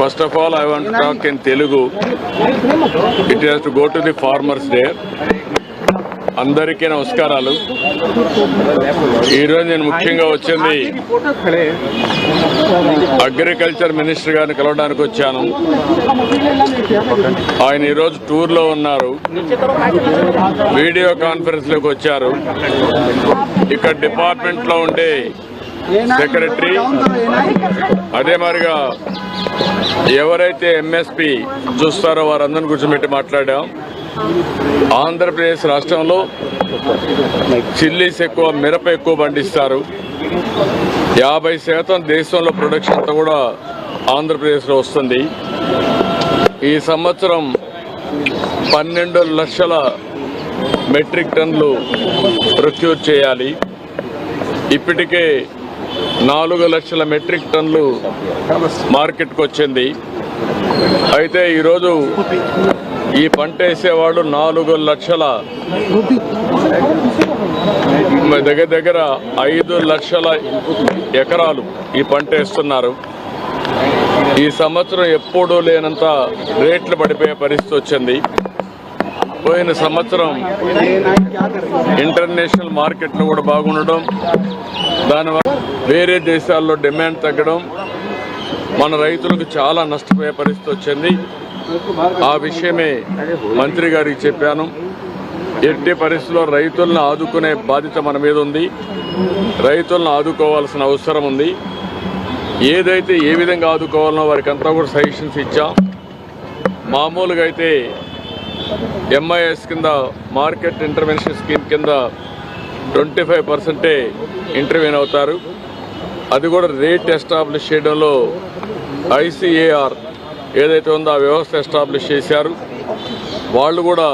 First of all, I want to talk in Telugu. It has to go to the farmers there. అందరికీ నమస్కారాలు ఈరోజు నేను ముఖ్యంగా వచ్చింది అగ్రికల్చర్ మినిస్టర్ గారిని కలవడానికి వచ్చాను ఆయన ఈరోజు టూర్లో ఉన్నారు వీడియో కాన్ఫరెన్స్లోకి వచ్చారు ఇక్కడ డిపార్ట్మెంట్లో ఉండే సెక్రటరీ అదే మరిగా ఎవరైతే ఎంఎస్పి చూస్తారో వారందరిని కూర్చోబెట్టి మాట్లాడాం. ఆంధ్రప్రదేశ్ రాష్ట్రంలో చిల్లీస్ ఎక్కువ మిరప ఎక్కువ పండిస్తారు. యాభై శాతం దేశంలో ప్రొడక్షన్ అంతా కూడా ఆంధ్రప్రదేశ్లో వస్తుంది. ఈ సంవత్సరం పన్నెండు లక్షల మెట్రిక్ టన్లు ప్రొక్యూర్ చేయాలి. ఇప్పటికే నాలుగు లక్షల మెట్రిక్ టన్లు మార్కెట్కి వచ్చింది అయితే ఈరోజు ఈ పంట వేసేవాడు నాలుగు లక్షల దగ్గర దగ్గర ఐదు లక్షల ఎకరాలు ఈ పంట వేస్తున్నారు. ఈ సంవత్సరం ఎప్పుడూ లేనంత రేట్లు పడిపోయే పరిస్థితి వచ్చింది. పోయిన సంవత్సరం ఇంటర్నేషనల్ మార్కెట్లు కూడా బాగుండడం దానివల్ల వేరే దేశాల్లో డిమాండ్ తగ్గడం మన రైతులకు చాలా నష్టపోయే పరిస్థితి వచ్చింది. ఆ విషయమే మంత్రి గారికి చెప్పాను. ఎట్టి పరిస్థితుల్లో రైతులను ఆదుకునే బాధ్యత మన మీద ఉంది. రైతులను ఆదుకోవాల్సిన అవసరం ఉంది. ఏదైతే ఏ విధంగా ఆదుకోవాలనో వారికి అంతా కూడా సజెషన్స్ ఇచ్చాం. మామూలుగా అయితే ఎంఐఎస్ కింద మార్కెట్ ఇంటర్వెన్షన్ స్కీమ్ కింద ట్వంటీ ఫైవ్ పర్సెంటే ఇంటర్వ్యూన్ అవుతారు. అది కూడా రేట్ ఎస్టాబ్లిష్ చేయడంలో ఐసిఏఆర్ ఏదైతే ఉందో ఆ వ్యవస్థ ఎస్టాబ్లిష్ చేశారు. వాళ్ళు కూడా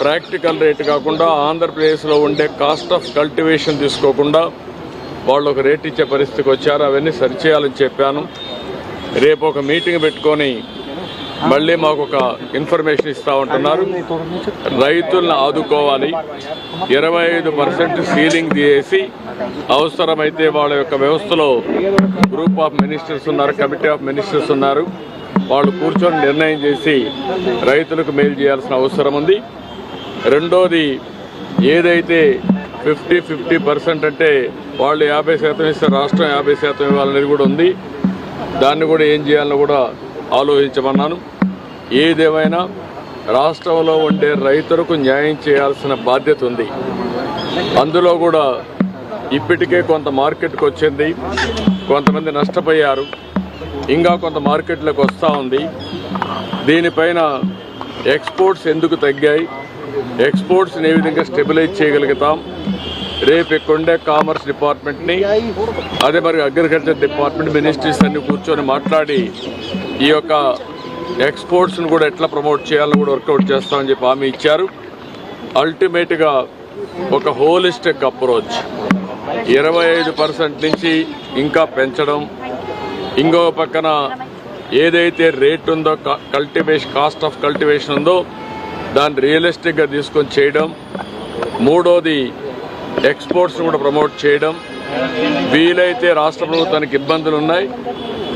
ప్రాక్టికల్ రేట్ కాకుండా ఆంధ్రప్రదేశ్లో ఉండే కాస్ట్ ఆఫ్ కల్టివేషన్ తీసుకోకుండా వాళ్ళు ఒక రేట్ ఇచ్చే పరిస్థితికి వచ్చారు. అవన్నీ సరిచేయాలని చెప్పాను. రేపు ఒక మీటింగ్ పెట్టుకొని మళ్ళీ మాకు ఒక ఇన్ఫర్మేషన్ ఇస్తా ఉంటున్నారు. రైతులను ఆదుకోవాలి. ఇరవై ఐదు పర్సెంట్ సీలింగ్ తీసేసి అవసరమైతే వాళ్ళ యొక్క వ్యవస్థలో గ్రూప్ ఆఫ్ మినిస్టర్స్ ఉన్నారు కమిటీ ఆఫ్ మినిస్టర్స్ ఉన్నారు. వాళ్ళు కూర్చొని నిర్ణయం చేసి రైతులకు మేలు చేయాల్సిన అవసరం ఉంది. రెండోది ఏదైతే ఫిఫ్టీ ఫిఫ్టీ పర్సెంట్ అంటే వాళ్ళు యాభై శాతం ఇస్తే రాష్ట్రం యాభై శాతం ఇవ్వాలనేది కూడా ఉంది. దాన్ని కూడా ఏం చేయాలని కూడా ఆలోచించమన్నాను. ఏదేమైనా రాష్ట్రంలో ఉండే రైతులకు న్యాయం చేయాల్సిన బాధ్యత ఉంది. అందులో కూడా ఇప్పటికే కొంత మార్కెట్కి వచ్చింది. కొంతమంది నష్టపోయారు. ఇంకా కొంత మార్కెట్లోకి వస్తూ ఉంది. దీనిపైన ఎక్స్పోర్ట్స్ ఎందుకు తగ్గాయి? ఎక్స్పోర్ట్స్ని ఏ విధంగా స్టెబిలైజ్ చేయగలుగుతాం? రేపు ఇక్కడుండే కామర్స్ డిపార్ట్మెంట్ని అదే మరి అగ్రికల్చర్ డిపార్ట్మెంట్ మినిస్ట్రీస్ అన్ని కూర్చొని మాట్లాడి ఈ యొక్క ఎక్స్పోర్ట్స్ని కూడా ఎట్లా ప్రమోట్ చేయాలని కూడా వర్కౌట్ చేస్తామని చెప్పి హామీ ఇచ్చారు. అల్టిమేట్గా ఒక హోలిస్టిక్ అప్రోచ్. ఇరవై ఐదు పర్సెంట్ నుంచి ఇంకా పెంచడం. ఇంకో పక్కన ఏదైతే రేట్ ఉందో కల్టివేషన్ కాస్ట్ ఆఫ్ కల్టివేషన్ ఉందో దాన్ని రియలిస్టిక్గా తీసుకొని చేయడం. మూడోది ఎక్స్పోర్ట్స్ని కూడా ప్రమోట్ చేయడం. వీలైతే రాష్ట్ర ప్రభుత్వానికి ఇబ్బందులు ఉన్నాయి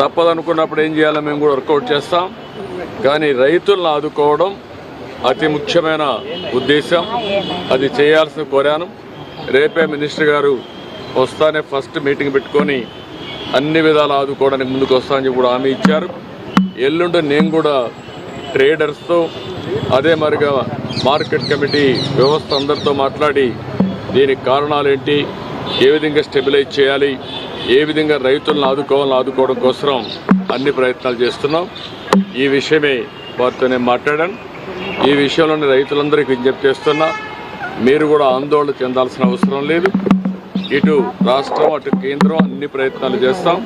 తప్పదనుకున్నప్పుడు ఏం చేయాలో మేము కూడా వర్కౌట్ చేస్తాం. కానీ రైతులను ఆదుకోవడం అతి ముఖ్యమైన ఉద్దేశం అది చేయాల్సిన కోరాను. రేపే మినిస్టర్ గారు వస్తానే ఫస్ట్ మీటింగ్ పెట్టుకొని అన్ని విధాలు ఆదుకోవడానికి ముందుకు వస్తామని చెప్పి కూడా హామీ ఇచ్చారు. ఎల్లుండి నేను కూడా ట్రేడర్స్తో అదే మరిగా మార్కెట్ కమిటీ వ్యవస్థ అందరితో మాట్లాడి దీనికి కారణాలు ఏంటి ఏ విధంగా స్టెబిలైజ్ చేయాలి ఏ విధంగా రైతులను ఆదుకోవాలని ఆదుకోవడం కోసం అన్ని ప్రయత్నాలు చేస్తున్నాం. ఈ విషయమే వారితో మాట్లాడాను ఈ విషయంలోనే రైతులందరికీ విజ్ఞప్తి చేస్తున్నా మీరు కూడా ఆందోళన చెందాల్సిన అవసరం లేదు. ఇటు రాష్ట్రం అటు కేంద్రం అన్ని ప్రయత్నాలు చేస్తాం.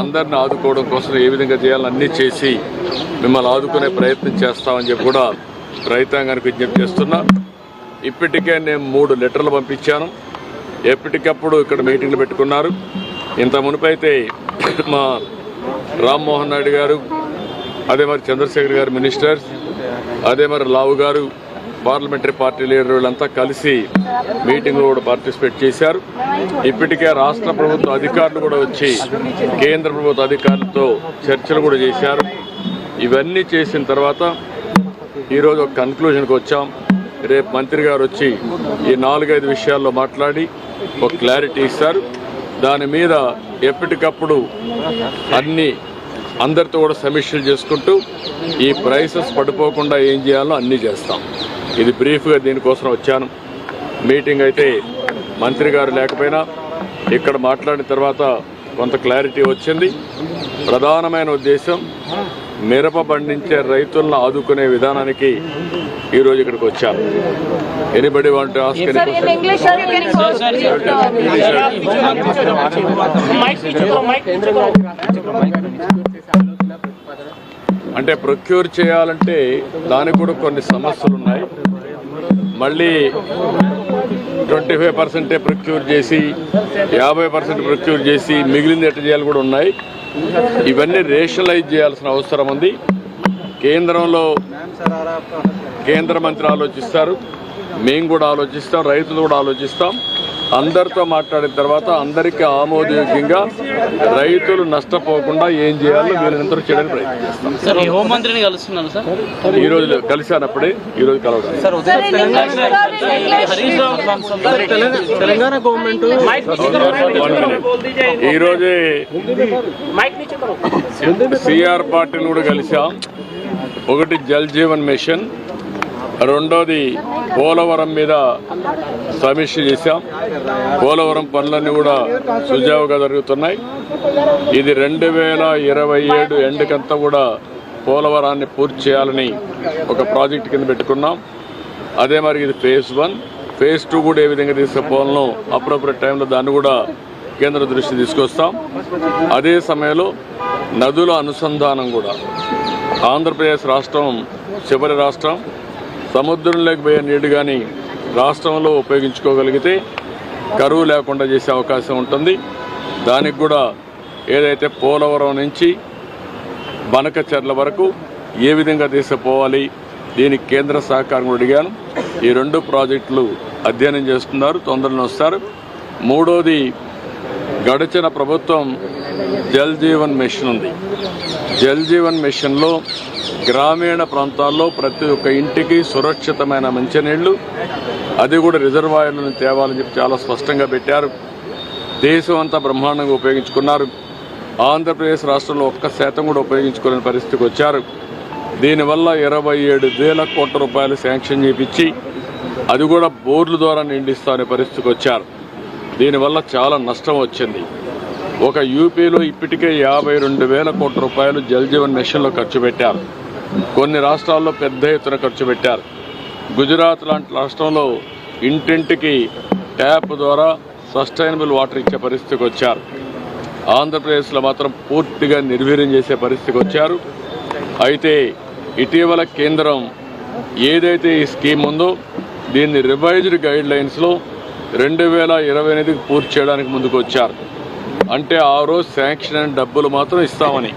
అందరిని ఆదుకోవడం కోసం ఏ విధంగా చేయాలని అన్నీ చేసి మిమ్మల్ని ఆదుకునే ప్రయత్నం చేస్తామని చెప్పి కూడా రైతాంగానికి విజ్ఞప్తి చేస్తున్నా. ఇప్పటికే నేను మూడు లెటర్లు పంపించాను. ఎప్పటికప్పుడు ఇక్కడ మీటింగ్లు పెట్టుకున్నారు. ఇంత మునిపైతే మా రామ్మోహన్ నాయుడు గారు అదే మరి చంద్రశేఖర్ గారు మినిస్టర్స్ అదే మరి లావు గారు పార్లమెంటరీ పార్టీ లీడర్ వీళ్ళంతా కలిసి మీటింగ్లో కూడా పార్టిసిపేట్ చేశారు. ఇప్పటికే రాష్ట్ర ప్రభుత్వ అధికారులు కూడా వచ్చి కేంద్ర ప్రభుత్వ అధికారులతో చర్చలు కూడా చేశారు. ఇవన్నీ చేసిన తర్వాత ఈరోజు ఒక కన్క్లూజన్కి వచ్చాం. రేపు మంత్రి గారు వచ్చి ఈ నాలుగైదు విషయాల్లో మాట్లాడి ఒక క్లారిటీ ఇస్తారు. దాని మీద ఎప్పటికప్పుడు అన్ని అందరితో కూడా సమీక్షలు చేసుకుంటూ ఈ ప్రైసెస్ పడిపోకుండా ఏం చేయాలో అన్నీ చేస్తాం. ఇది బ్రీఫ్గా దీనికోసం వచ్చాను. మీటింగ్ అయితే మంత్రి గారు లేకపోయినా ఇక్కడ మాట్లాడిన తర్వాత కొంత క్లారిటీ వచ్చింది. ప్రధానమైన ఉద్దేశం మిరప పండించే రైతులను ఆదుకునే విధానానికి ఈరోజు ఇక్కడికి వచ్చాను ఎనిబడి వాంట్ ఆస్క్. అంటే ప్రొక్యూర్ చేయాలంటే దానికి కూడా కొన్ని సమస్యలు ఉన్నాయి మళ్ళీ ట్వంటీ ఫైవ్ పర్సెంటే ప్రొక్యూర్ చేసి యాభై పర్సెంట్ ప్రొక్యూర్ చేసి మిగిలింది ఎట్ట చేయాలి కూడా ఉన్నాయి. ఇవన్నీ రేషనలైజ్ చేయాల్సిన అవసరం ఉంది. కేంద్రంలో కేంద్ర మంత్రి ఆలోచిస్తారు. మేము కూడా ఆలోచిస్తాం రైతులు కూడా ఆలోచిస్తాం. అందరితో మాట్లాడిన తర్వాత అందరికీ ఆమోదయోగ్యంగా రైతులు నష్టపోకుండా ఏం చేయాలో వీళ్ళందరూ చేయడానికి ప్రయత్నం చేస్తాం సార్ ఈ హోంమంత్రిని కలుస్తున్నాను సార్ ఈ రోజు కలిశానప్పుడే ఈ రోజు కలవడం తెలంగాణ గవర్నమెంట్ ఈ రోజే సిఆర్ పార్టీని కూడా కలిసాం ఒకటి జల్ జీవన్ మిషన్ రెండోది పోలవరం మీద సమీక్ష చేశాం. పోలవరం పనులన్నీ కూడా సుజావుగా జరుగుతున్నాయి. ఇది రెండు వేల ఇరవై ఏడు ఎండుకంతా కూడా పోలవరాన్ని పూర్తి చేయాలని ఒక ప్రాజెక్ట్ కింద పెట్టుకున్నాం. అదే మరి ఇది ఫేజ్ వన్. ఫేజ్ టూ కూడా ఏ విధంగా తీసుకుపోవాలనో అప్రోప్రియట్ టైంలో దాన్ని కూడా కేంద్ర దృష్టి తీసుకొస్తాం. అదే సమయంలో నదుల అనుసంధానం కూడా. ఆంధ్రప్రదేశ్ రాష్ట్రం చివరి రాష్ట్రం. సముద్రంలోకి పోయే నీరు కానీ రాష్ట్రంలో ఉపయోగించుకోగలిగితే కరువు లేకుండా చేసే అవకాశం ఉంటుంది. దానికి కూడా ఏదైతే పోలవరం నుంచి బనకచెర్ల వరకు ఏ విధంగా తీసుకుపోవాలి దీనికి కేంద్ర సహకారం అడిగాను. ఈ రెండు ప్రాజెక్టులు అధ్యయనం చేస్తున్నారు తొందరలో వస్తారు. మూడోది గడిచిన ప్రభుత్వం జల్ జీవన్ మిషన్ ఉంది. జల్ జీవన్ మిషన్లో గ్రామీణ ప్రాంతాల్లో ప్రతి ఒక్క ఇంటికి సురక్షితమైన మంచినీళ్ళు అది కూడా రిజర్వాయర్లను తేవాలని చెప్పి చాలా స్పష్టంగా పెట్టారు. దేశం అంతా బ్రహ్మాండంగా ఉపయోగించుకున్నారు. ఆంధ్రప్రదేశ్ రాష్ట్రంలో ఒక్క శాతం కూడా ఉపయోగించుకోలేని పరిస్థితికి వచ్చారు. దీనివల్ల ఇరవై ఏడు వేల కోట్ల రూపాయలు శాంక్షన్ చేపించి అది కూడా బోర్లు ద్వారా నిండిస్తానే పరిస్థితికి వచ్చారు. దీనివల్ల చాలా నష్టం వచ్చింది. ఒక యూపీలో ఇప్పటికే యాభై రెండు వేల కోట్ల రూపాయలు జల్ జీవన్ మిషన్లో ఖర్చు పెట్టారు. కొన్ని రాష్ట్రాల్లో పెద్ద ఎత్తున ఖర్చు పెట్టారు. గుజరాత్ లాంటి రాష్ట్రంలో ఇంటింటికి ట్యాప్ ద్వారా సస్టైనబుల్ వాటర్ ఇచ్చే పరిస్థితికి వచ్చారు. ఆంధ్రప్రదేశ్లో మాత్రం పూర్తిగా నిర్వీర్యం చేసే పరిస్థితికి వచ్చారు. అయితే ఇటీవల కేంద్రం ఏదైతే ఈ స్కీమ్ ఉందో దీన్ని రివైజ్డ్ గైడ్ లైన్స్లో రెండు వేల ఇరవై ఎనిమిదికి పూర్తి చేయడానికి ముందుకు వచ్చారు. అంటే ఆ రోజు శాంక్షన్ డబ్బులు మాత్రం ఇస్తామని.